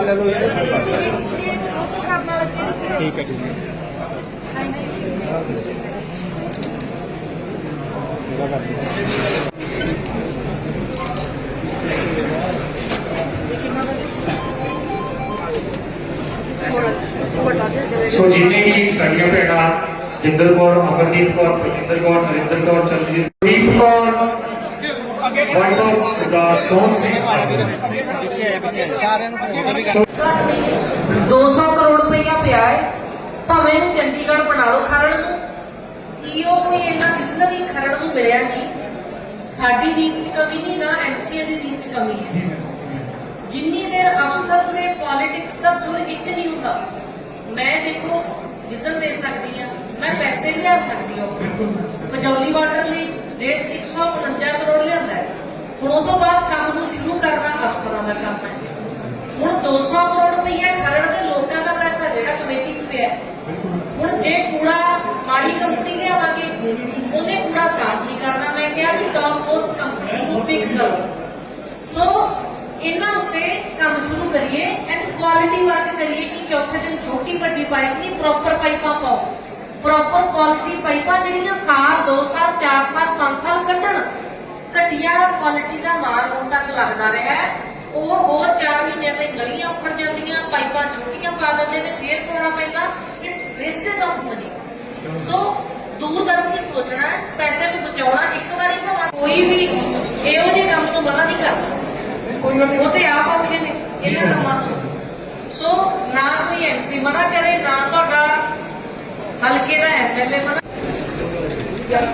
ਆ ਲੈ ਲਓ ਇਹ ਅੱਛਾ ਅੱਛਾ ਅੱਛਾ ਠੀਕ ਹੈ ਠੀਕ ਹੈ ਸੇਵਾ ਕਰਦੇ ਹਾਂ। ਸੋ ਜਿੰਨੇ ਵੀ ਸਾਡੀਆਂ ਭੈਣਾਂ ਜਿੰਦਰ ਕੌਰ ਅਮਰਦੀਪ ਵਾਈਟ ਆਫ ਸਰਦਾਰ ਸੋਹਣ ਸਿੰਘ 200 ਕਰੋੜ ਰੁਪਈਆ ਪਿਆ ਹੈ ਭਾਵੇਂ ਇਹਨੂੰ ਚੰਡੀਗੜ੍ਹ ਬਣਾ ਲਓ ਖਰੜ ਨੂੰ। ਈਓ ਕੋਈ ਇੰਨਾ ਬਿਜਨਰੀ ਖਰੜ ਨੂੰ ਮਿਲਿਆ ਨਹੀਂ। ਸਾਡੀ ਰੀਚ 'ਚ ਕਮੀ ਨਹੀਂ ਨਾ ਐਮਸੀਏ ਦੀ ਰੀਚ 'ਚ ਕਮੀ ਹੈ। ਜਿੰਨੀ ਦੇਰ ਅਫਸਰ ਤੇ ਪੋਲਿਟਿਕਸ ਦਾ ਸੁਰ ਇੱਕ ਨਹੀਂ ਹੁੰਦਾ ਮੈਂ ਦੇਖੋ ਵਿਜ਼ਨ ਦੇ ਸਕਦੀ ਹਾਂ। ਮੈਂ ਪੈਸੇ ਲਿਆ ਸਕਦੀ ਹਾਂ। ਮਜੌਲੀ ਵਾਟਰ ਲਈ ਡੇਢ 149 ਕਰੋੜ ਲਿਆਂਦਾ ਹੈ। ਹੁਣ ਉਹ ਤੋਂ ਬਾਅਦ ਕੰਮ ਨੂੰ ਸ਼ੁਰੂ ਕਰਨਾ ਅਫਸਰਾਂ ਦਾ ਕੰਮ ਹੈ। ਹੁਣ 200 ਕਰੋੜ ਰੁਪਈਆ ਖਰੜ ਦੇ ਲੋਕਾਂ ਦਾ ਪੈਸਾ ਜਿਹੜਾ ਕਮੇਟੀ 'ਚ ਪਿਆ ਹੁਣ ਜੇ ਕੂੜਾ ਮਾੜੀ ਕੰਪਨੀ ਲਿਆਵਾਂਗੇ, ਉਹਨੇ ਕੂੜਾ ਸਾਫ਼ ਨਹੀਂ ਕਰਨਾ। ਮੈਂ ਕਿਹਾ ਵੀ ਟੌਪ ਮੋਸਟ ਕੰਪਨੀ ਨੂੰ ਪਿਕ ਕਰੋ। ਸੋ ਇਹਨਾਂ ਉੱਤੇ ਕੰਮ ਸ਼ੁਰੂ ਕਰੀਏ ਐਂਡ ਕੁਆਲਿਟੀ ਵਰਕ ਕਰੀਏ ਕਿ ਚੌਥੇ ਦਿਨ ਛੋਟੀ ਵੱਡੀ ਪਾਈਪ ਨਹੀਂ ਪ੍ਰੋਪਰ ਪਾਈਪਾਂ ਪਾਓ। ਪ੍ਰੋਪਰ ਕੁਆਲਿਟੀ ਪਾਈਪਾਂ ਜਿਹੜੀਆਂ ਸਾਲ 2 ਸਾਲ 4 ਸਾਲ 5 ਸਾਲ ਕੱਢਣ ਘਟੀਆ ਕੁਆਲਿਟੀ ਦਾ ਮਾਲ ਹੁਣ ਤੱਕ ਲੱਗਦਾ ਰਿਹਾ। ਉਹ ਹੋਰ 4 ਮਹੀਨਿਆਂ ਤੇ ਗਲੀਆਂ ਉੱਖੜ ਜਾਂਦੀਆਂ ਪਾਈਪਾਂ ਛੋਟੀਆਂ ਪਾ ਦਿੰਦੇ ਨੇ ਫੇਰ ਪਾਉਣਾ ਪੈਂਦਾ। It's wastage of money so ਦੂਰਦਰਸ਼ੀ ਸੋਚਣਾ ਪੈਸੇ ਨੂੰ ਬਚਾਉਣਾ ਇੱਕ ਵਾਰੀ ਭਾਵੇਂ ਕੋਈ ਵੀ ਇਹੋ ਜਿਹੇ ਕੰਮ ਨੂੰ ਮਨਾ ਨਹੀਂ ਕਰਦਾ। ਉਹ ਤੇ ਆਪ ਔਖੇ ਨੇ ਇਹਨਾਂ ਕੰਮਾਂ ਤੋਂ। ਸੋ ਨਾ ਕੋਈ ਐਮਸੀ ਮਨਾ ਕਰੇ ਨਾ ਤੁਹਾਡਾ ਹਲਕੇ ਦਾ ਐਮਐਲਏ ਮਨਾ ਜਿਹੜਾ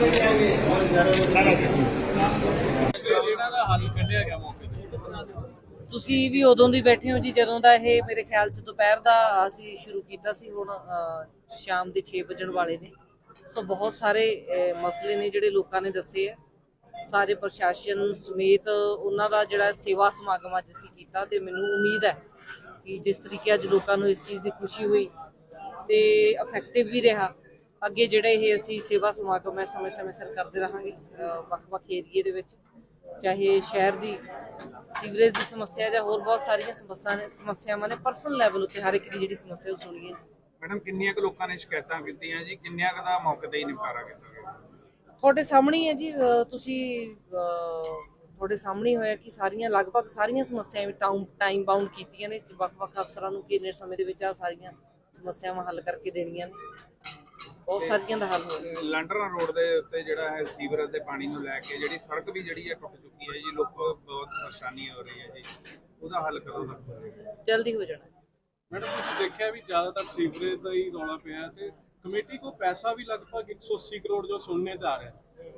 ਤੁਸੀਂ ਵੀ ਉਦੋਂ ਦੀ ਬੈਠੇ ਹੋ ਜੀ, ਜਦੋਂ ਦਾ ਇਹ ਮੇਰੇ ਖਿਆਲ ਚ ਦੁਪਹਿਰ ਦਾ ਅਸੀਂ ਸ਼ੁਰੂ ਕੀਤਾ ਸੀ, ਹੁਣ ਸ਼ਾਮ ਦੇ 6 ਵਜਣ ਵਾਲੇ ਨੇ। ਸੋ ਬਹੁਤ ਸਾਰੇ ਮਸਲੇ ਨੇ ਜਿਹੜੇ ਲੋਕਾਂ ਨੇ ਦੱਸੇ ਆ। ਸਾਰੇ ਪ੍ਰਸ਼ਾਸਨ ਸਮੇਤ ਉਹਨਾਂ ਦਾ ਜਿਹੜਾ ਸੇਵਾ ਸਮਾਗਮ ਅੱਜ ਅਸੀਂ ਕੀਤਾ ਤੇ ਮੈਨੂੰ ਉਮੀਦ ਹੈ ਕਿ ਜਿਸ ਤਰੀਕੇ ਅੱਜ ਲੋਕਾਂ ਨੂੰ ਇਸ ਚੀਜ਼ ਦੀ ਖੁਸ਼ੀ ਹੋਈ ਤੇ ਇਫੈਕਟਿਵ ਵੀ ਰਿਹਾ। ਅੱਗੇ ਜਿਹੜੇ ਇਹ ਅਸੀਂ ਸੇਵਾ ਸਮਾਗਮ ਹੈ ਸਮੇਂ-ਸਮੇਂ ਸਿਰ ਕਰਦੇ ਰਹਾਂਗੇ ਵੱਖ-ਵੱਖ ਏਰੀਏ ਦੇ ਵਿੱਚ। ਚਾਹੇ ਸ਼ਹਿਰ ਦੀ ਸੀਵਰੇਜ ਦੀ ਸਮੱਸਿਆ ਜਾਂ ਹੋਰ ਬਹੁਤ ਸਾਰੀਆਂ ਸਮੱਸਿਆਵਾਂ ਨੇ ਸਮੱਸਿਆਵਾਂ ਨੇ ਪਰਸਨਲ ਲੈਵਲ ਉੱਤੇ ਹਰ ਇੱਕ ਦੀ ਜਿਹੜੀ ਸਮੱਸਿਆ ਉਹ ਸੁਣੀਏ। ਮੈਡਮ ਕਿੰਨੀਆਂ ਕੁ ਲੋਕਾਂ ਨੇ ਸ਼ਿਕਾਇਤਾਂ ਕੀਤੀਆਂ ਜੀ? ਕਿੰਨਿਆਂ ਕੁ ਦਾ ਮੌਕੇ ਤੇ ਹੀ ਨਿਪਟਾਰਾ ਕੀਤਾ ਗਿਆ? ਤੁਹਾਡੇ ਸਾਹਮਣੇ ਹੀ ਹੈ ਜੀ ਤੁਸੀਂ ਤੁਹਾਡੇ ਸਾਹਮਣੇ ਹੋਇਆ ਕਿ ਸਾਰੀਆਂ ਲਗਭਗ ਸਾਰੀਆਂ ਸਮੱਸਿਆਵਾਂ ਟਾਈਮ ਬਾਉਂਡ ਕੀਤੀਆਂ ਨੇ। ਵੱਖ-ਵੱਖ ਅਫਸਰਾਂ ਨੂੰ ਕਿੰਨੇ ਸਮੇਂ ਦੇ ਵਿੱਚ ਆ ਸਾਰੀਆਂ। ਸਮੱਸਿਆਵਾਂ ਹੱਲ ਕਰਕੇ ਦੇਣੀਆਂ ਨੇ। ਬਹੁਤ ਸਾਰੀਆਂ ਦਾ ਹੱਲ ਹੋ ਗਿਆ। ਲੰਡਰਾਂ ਰੋਡ ਦੇ ਉੱਤੇ ਜਿਹੜਾ ਹੈ ਸੀਵਰੇਜ ਦੇ ਪਾਣੀ ਨੂੰ ਲੈ ਕੇ ਜਿਹੜੀ ਸੜਕ ਵੀ ਜਿਹੜੀ ਹੈ ਟੁੱਟ ਚੁੱਕੀ ਹੈ ਜੀ ਲੋਕੋ ਬਹੁਤ ਪਰੇਸ਼ਾਨੀ ਹੋ ਰਹੀ ਹੈ ਜੀ। ਉਹਦਾ ਹੱਲ ਕਦੋਂ ਤੱਕ ਹੋਵੇਗਾ ਜਲਦੀ ਹੋ ਜਾਣਾ। ਮੈਡਮ ਤੁਸੀਂ ਦੇਖਿਆ ਵੀ ਜ਼ਿਆਦਾਤਰ ਸੀਵਰੇਜ ਦਾ ਹੀ ਰੌਲਾ ਪਿਆ ਤੇ ਕਮੇਟੀ ਕੋ ਪੈਸਾ ਵੀ ਲਗਭਗ 180 ਕਰੋੜ ਜੋ ਸੁਣਨੇ ਚ ਆ ਰਿਹਾ।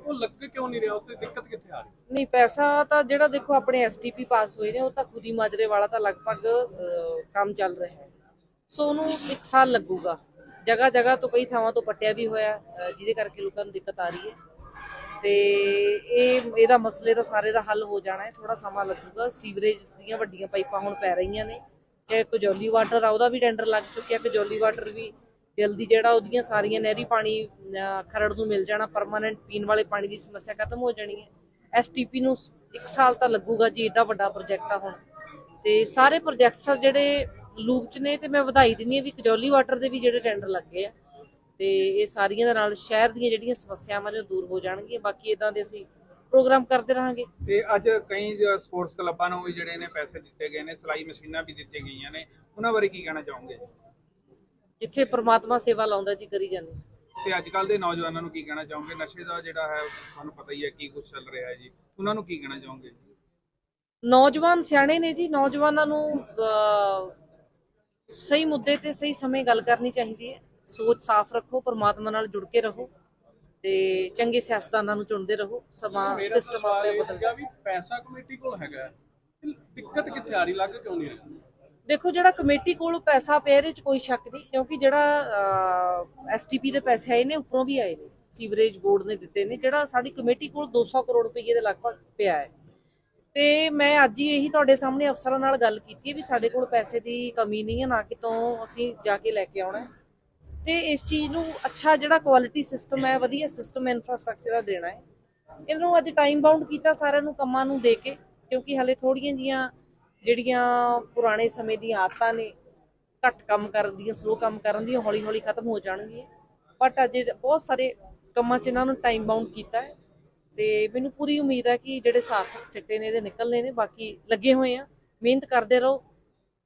ਉਹ ਲੱਗ ਕਿਉਂ ਨਹੀਂ ਰਿਹਾ? ਉੱਤੇ ਦਿੱਕਤ ਕਿੱਥੇ ਆ ਰਹੀ? ਨਹੀਂ ਪੈਸਾ ਤਾਂ ਜਿਹੜਾ ਦੇਖੋ ਆਪਣੇ ਐਸਟੀਪੀ ਪਾਸ ਹੋਏ ਨੇ ਉਹ ਤਾਂ ਖੁਦੀ ਮਾਜਰੇ ਵਾਲਾ ਤਾਂ ਲਗਭਗ ਕੰਮ ਚੱਲ ਰਿਹਾ ਹੈ। ਸੋ ਉਹਨੂੰ 1 ਸਾਲ ਲੱਗੂਗਾ। ਜਗ੍ਹਾ ਜਗ੍ਹਾ ਤੋਂ ਕਈ ਥਾਵਾਂ ਤੋਂ ਪੱਟਿਆ ਵੀ ਹੋਇਆ ਜਿਹਦੇ ਕਰਕੇ ਲੋਕਾਂ ਨੂੰ ਦਿੱਕਤ ਆ ਰਹੀ ਹੈ। ਤੇ ਇਹ ਇਹਦਾ ਮਸਲੇ ਦਾ ਸਾਰੇ ਦਾ ਹੱਲ ਹੋ ਜਾਣਾ ਹੈ ਥੋੜਾ ਸਮਾਂ ਲੱਗੂਗਾ। ਸੀਵਰੇਜ ਦੀਆਂ ਵੱਡੀਆਂ ਪਾਈਪਾਂ ਹੁਣ ਪੈ ਰਹੀਆਂ ਨੇ। ਤੇ ਕਜੌਲੀ ਵਾਟਰ ਆ, ਉਹਦਾ ਵੀ ਟੈਂਡਰ ਲੱਗ ਚੁੱਕਿਆ। ਕਜੌਲੀ ਵਾਟਰ ਵੀ ਜਲਦੀ ਜਿਹੜਾ ਉਹਦੀਆਂ ਸਾਰੀਆਂ ਨਹਿਰੀ ਪਾਣੀ ਖਰੜ ਨੂੰ ਮਿਲ ਜਾਣਾ। ਪਰਮਾਨੈਂਟ ਪੀਣ ਵਾਲੇ ਪਾਣੀ ਦੀ ਸਮੱਸਿਆ ਖਤਮ ਹੋ ਜਾਣੀ ਹੈ। ਐਸਟੀਪੀ ਨੂੰ 1 ਸਾਲ ਤਾਂ ਲੱਗੂਗਾ ਜੀ, ਏਡਾ ਵੱਡਾ ਪ੍ਰੋਜੈਕਟ ਆ ਹੁਣ। ਤੇ ਸਾਰੇ ਪ੍ਰੋਜੈਕਟਸ ਜਿਹੜੇ ਲੂਪ ਚ ਨੇ ਤੇ ਮੈਂ ਵਧਾਈ ਦਿੰਦੀ ਹਾਂ ਵੀ ਕਜੌਲੀ ਵਾਟਰ ਦੇ ਵੀ ਜਿਹੜੇ ਟੈਂਡਰ ਲੱਗੇ ਆ। ਤੇ ਇਹ ਸਾਰੀਆਂ ਦੇ ਨਾਲ ਸ਼ਹਿਰ ਦੀਆਂ ਜਿਹੜੀਆਂ ਸਮੱਸਿਆਵਾਂ ਨੇ ਉਹ ਦੂਰ ਹੋ ਜਾਣਗੀਆਂ। ਬਾਕੀ ਇਦਾਂ ਦੇ ਅਸੀਂ ਪ੍ਰੋਗਰਾਮ ਕਰਦੇ ਰਹਾਂਗੇ। ਤੇ ਅੱਜ ਕਈ ਸਪੋਰਟਸ ਕਲੱਬਾਂ ਨੂੰ ਵੀ ਜਿਹੜੇ ਨੇ ਪੈਸੇ ਦਿੱਤੇ ਗਏ ਨੇ ਸਿਲਾਈ ਮਸ਼ੀਨਾਂ ਵੀ ਦਿੱਤੀਆਂ ਗਈਆਂ ਨੇ। ਉਹਨਾਂ ਬਾਰੇ ਕੀ ਕਹਿਣਾ ਚਾਹੋਗੇ? ਜਿੱਥੇ ਪ੍ਰਮਾਤਮਾ ਸੇਵਾ ਲਾਉਂਦਾ ਜੀ ਕਰੀ ਜਾਂਦੇ। ਤੇ ਅੱਜ ਕੱਲ ਦੇ ਨੌਜਵਾਨਾਂ ਨੂੰ ਕੀ ਕਹਿਣਾ ਚਾਹੋਗੇ? ਨਸ਼ੇ ਦਾ ਜਿਹੜਾ ਹੈ ਤੁਹਾਨੂੰ ਪਤਾ ਹੀ ਹੈ ਕੀ ਕੁਝ ਚੱਲ ਰਿਹਾ ਹੈ ਜੀ। ਉਹਨਾਂ ਨੂੰ ਕੀ ਕਹਿਣਾ ਚਾਹੋਗੇ? ਨੌਜਵਾਨ ਸਿਆਣੇ ਨੇ ਜੀ ਨੌਜਵਾਨਾਂ ਨੂੰ ਸਹੀ ਮੁੱਦੇ ਤੇ ਸਹੀ ਸਮੇਂ ਗੱਲ ਕਰਨੀ ਚਾਹੀਦੀ ਹੈ। ਸੋਚ ਸਾਫ਼ ਰੱਖੋ ਪ੍ਰਮਾਤਮਾ ਨਾਲ ਜੁੜ ਕੇ ਰਹੋ ਤੇ ਚੰਗੇ ਸਿਆਸਤਦਾਨਾਂ ਨੂੰ ਚੁਣਦੇ ਰਹੋ ਸਮਾਂ ਸਿਸਟਮ ਸਵਾਲ ਆਪੇ ਇਹ ਬਦਲ ਸੀਗਾ ਵੀ ਪੈਸਾ ਕਮੇਟੀ ਕੋਲ ਹੈਗਾ ਦਿੱਕਤ ਕਿੱਥੇ ਆ ਰਹੀ ਲੱਗ ਕਿਉਂ ਨਹੀਂ ਰਹੀ? ਦੇਖੋ ਜਿਹੜਾ ਕਮੇਟੀ ਕੋਲ ਪੈਸਾ ਪਿਆ ਇਹਦੇ ਚ ਕੋਈ ਸ਼ੱਕ ਨਹੀਂ ਕਿਉਂਕਿ ਜਿਹੜਾ ਐਸਟੀਪੀ ਦੇ ਪੈਸੇ ਆਏ ਨੇ ਉੱਪਰੋਂ ਵੀ ਆਏ ਨੇ ਸੀਵਰੇਜ ਬੋਰਡ ਨੇ ਦਿੱਤੇ ਨੇ ਜਿਹੜਾ ਸਾਡੀ ਕਮੇਟੀ ਕੋਲ 200 ਕਰੋੜ ਰੁਪਏ ਦੇ ਲਗਭਗ ਪਿਆ ਹੈ। ਤੇ ਮੈਂ ਅੱਜ ਹੀ ਇਹੀ ਤੁਹਾਡੇ ਸਾਹਮਣੇ ਅਫਸਰਾਂ ਨਾਲ ਗੱਲ ਕੀਤੀ ਹੈ ਵੀ ਸਾਡੇ ਕੋਲ ਪੈਸੇ ਦੀ ਕਮੀ ਨਹੀਂ ਹੈ, ਨਾ ਕਿਤੋਂ ਅਸੀਂ ਜਾ ਕੇ ਲੈ ਕੇ ਆਉਣਾ ਹੈ। ਤੇ ਇਸ ਚੀਜ਼ ਨੂੰ ਅੱਛਾ ਜਿਹੜਾ ਕੁਆਲਿਟੀ ਸਿਸਟਮ ਹੈ, ਵਧੀਆ ਸਿਸਟਮ ਇਨਫਰਾਸਟ੍ਰਕਚਰ ਦਾ ਦੇਣਾ ਹੈ। ਇਹਨੂੰ ਅੱਜ ਟਾਈਮ ਬਾਉਂਡ ਕੀਤਾ ਸਾਰਿਆਂ ਨੂੰ ਕੰਮਾਂ ਨੂੰ ਦੇ ਕੇ, ਕਿਉਂਕਿ ਹਲੇ ਥੋੜੀਆਂ ਜੀਆਂ ਜਿਹੜੀਆਂ ਪੁਰਾਣੇ ਸਮੇਂ ਦੀਆਂ ਆਦਤਾਂ ਨੇ, ਘੱਟ ਕੰਮ ਕਰਨ ਦੀਆਂ ਸਲੋ ਕੰਮ ਕਰਨ ਦੀਆਂ ਹੌਲੀ ਹੌਲੀ ਖਤਮ ਹੋ ਜਾਣਗੀਆਂ। ਬਟ ਅੱਜ ਬਹੁਤ ਸਾਰੇ ਕੰਮਾਂ 'ਚ ਇਹਨਾਂ ਨੂੰ ਟਾਈਮ ਬਾਉਂਡ ਕੀਤਾ ਹੈ। ਤੇ ਮੈਨੂੰ ਪੂਰੀ ਉਮੀਦ ਹੈ ਕਿ ਜਿਹੜੇ ਸਾਰਥਕ ਸਿੱਟੇ ਨੇ ਇਹਦੇ ਨਿਕਲਨੇ ਨੇ ਬਾਕੀ ਲੱਗੇ ਹੋਏ ਆ ਮਿਹਨਤ ਕਰਦੇ ਰਹੋ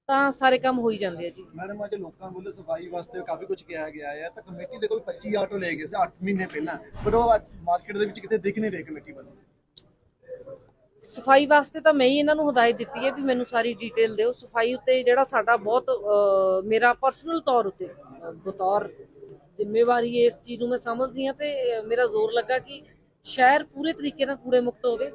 ਤਾਂ ਸਾਰੇ ਕੰਮ ਹੋ ਹੀ ਜਾਂਦੇ ਆ ਜੀ। ਮੈਡਮ ਅੱਜ ਲੋਕਾਂ ਵੱਲੋਂ ਸਫ਼ਾਈ ਵਾਸਤੇ ਕਾਫੀ ਕੁਝ ਕਿਹਾ ਗਿਆ ਹੈ। ਤਾਂ ਕਮੇਟੀ ਦੇ ਕੋਲ 25 ਆਟੋ ਲੈ ਗਏ ਸੀ 8 ਮਹੀਨੇ ਪਹਿਲਾਂ ਪਰ ਉਹ ਅੱਜ ਮਾਰਕੀਟ ਦੇ ਵਿੱਚ ਕਿਤੇ ਦਿਖ ਨਹੀਂ ਰਹੇ ਕਮੇਟੀ ਵੱਲੋਂ। ਸਫ਼ਾਈ ਵਾਸਤੇ ਤਾਂ ਮੈਂ ਹੀ ਇਹਨਾਂ ਨੂੰ ਹਦਾਇਤ ਦਿੱਤੀ ਹੈ ਵੀ ਮੈਨੂੰ ਸਾਰੀ ਡਿਟੇਲ ਦਿਓ। ਸਫ਼ਾਈ ਉੱਤੇ ਜਿਹੜਾ ਸਾਡਾ ਬਹੁਤ ਮੇਰਾ ਪਰਸਨਲ ਤੌਰ ਉੱਤੇ ਬਤੌਰ ਜ਼ਿੰਮੇਵਾਰੀ ਇਸ ਚੀਜ਼ ਨੂੰ ਮੈਂ ਸਮਝਦੀ ਹਾਂ ਤੇ ਮੇਰਾ ਜ਼ੋਰ ਲੱਗਾ ਕਿ ਸ਼ਹਿਰ ਪੂਰੇ ਤਰੀਕੇ ਨਾਲ ਕੂੜੇ ਮੁਕਤ ਹੋਵੇ।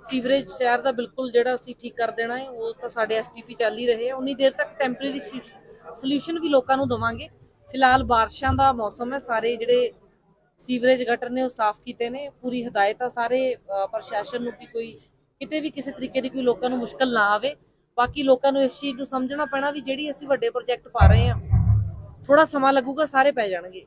ਸੀਵਰੇਜ ਸ਼ਹਿਰ ਦਾ ਬਿਲਕੁਲ ਜਿਹੜਾ ਅਸੀਂ ਠੀਕ ਕਰ ਦੇਣਾ ਹੈ, ਉਹ ਤਾਂ ਸਾਡੇ ਐਸਟੀਪੀ ਚੱਲ ਹੀ ਰਹੇ ਆ। ਉਨੀ ਦੇਰ ਤੱਕ ਟੈਂਪਰੇਰੀ ਸੋਲੂਸ਼ਨ ਵੀ ਲੋਕਾਂ ਨੂੰ ਦਵਾਂਗੇ। ਫਿਲਹਾਲ ਬਾਰਿਸ਼ਾਂ ਦਾ ਮੌਸਮ ਹੈ, ਸਾਰੇ ਜਿਹੜੇ ਸੀਵਰੇਜ ਗਟਰ ਨੇ ਉਹ ਸਾਫ਼ ਕੀਤੇ ਨੇ। ਪੂਰੀ ਹਦਾਇਤ ਆ ਸਾਰੇ ਪ੍ਰਸ਼ਾਸਨ ਨੂੰ ਕਿ ਕੋਈ ਕਿਤੇ ਵੀ ਕਿਸੇ ਤਰੀਕੇ ਦੀ ਕੋਈ ਲੋਕਾਂ ਨੂੰ ਮੁਸ਼ਕਲ ਨਾ ਆਵੇ। ਬਾਕੀ ਲੋਕਾਂ ਨੂੰ ਇਸ ਚੀਜ਼ ਨੂੰ ਸਮਝਣਾ ਪੈਣਾ ਵੀ ਜਿਹੜੀ ਅਸੀਂ ਵੱਡੇ ਪ੍ਰੋਜੈਕਟ ਪਾ ਰਹੇ ਹਾਂ ਥੋੜਾ ਸਮਾਂ ਲੱਗੂਗਾ, ਸਾਰੇ ਪੈ ਜਾਣਗੇ।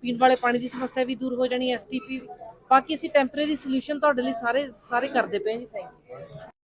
ਪੀਣ ਵਾਲੇ ਪਾਣੀ ਦੀ ਸਮੱਸਿਆ ਵੀ ਦੂਰ ਹੋ ਜਾਣੀ ਐਸਟੀਪੀ ਬਾਕੀ ਅਸੀਂ ਟੈਂਪਰੇਰੀ ਸੋਲੂਸ਼ਨ ਤੁਹਾਡੇ ਲਈ ਸਾਰੇ ਸਾਰੇ ਕਰਦੇ ਪਏ ਜੀ ਥੈਂਕ ਯੂ